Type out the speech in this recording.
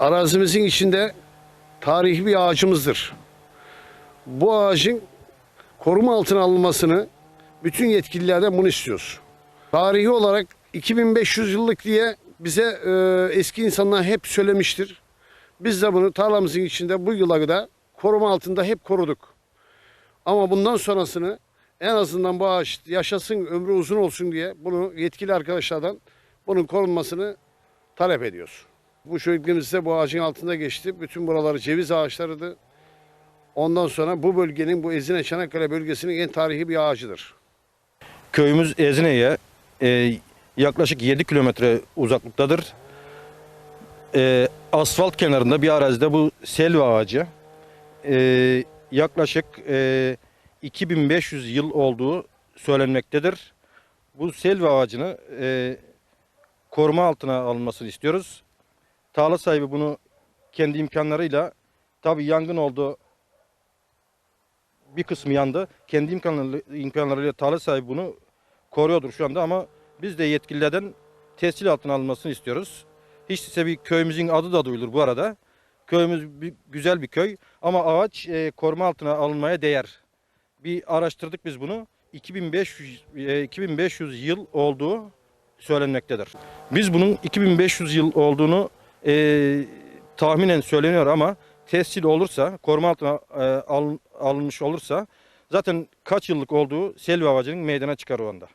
arazimizin içinde tarihi bir ağacımızdır. Bu ağacın koruma altına alınmasını bütün yetkililerden bunu istiyoruz. Tarihi olarak 2500 yıllık diye bize e, eski insanlar hep söylemiştir. Biz de bunu tarlamızın içinde bu yıla kadar koruma altında hep koruduk. Ama bundan sonrasını en azından bu ağaç yaşasın, ömrü uzun olsun diye bunu yetkili arkadaşlardan bunun korunmasını talep ediyoruz. Bu şöhretliğimizde bu ağacın altında geçti. Bütün buraları ceviz ağaçlarıydı. Ondan sonra bu bölgenin, bu Ezine Çanakkale bölgesinin en tarihi bir ağacıdır. Köyümüz Ezine'ye e, yaklaşık 7 kilometre uzaklıktadır. E, asfalt kenarında bir arazide bu selva ağacı e, yaklaşık e, 2500 yıl olduğu söylenmektedir. Bu selva ağacını e, koruma altına alınmasını istiyoruz. Tarla sahibi bunu kendi imkanlarıyla tabi yangın oldu bir kısmı yandı. Kendi imkanları, imkanlarıyla tarla sahibi bunu koruyordur şu anda ama biz de yetkililerden tescil altına alınmasını istiyoruz. Hiç bir köyümüzün adı da duyulur bu arada. Köyümüz bir, güzel bir köy ama ağaç e, koruma altına alınmaya değer. Bir araştırdık biz bunu. 2500 e, 2500 yıl olduğu söylenmektedir. Biz bunun 2500 yıl olduğunu e, tahminen söyleniyor ama tescil olursa, koruma altına e, alın- alınmış olursa zaten kaç yıllık olduğu selvi ağacının meydana çıkar o anda.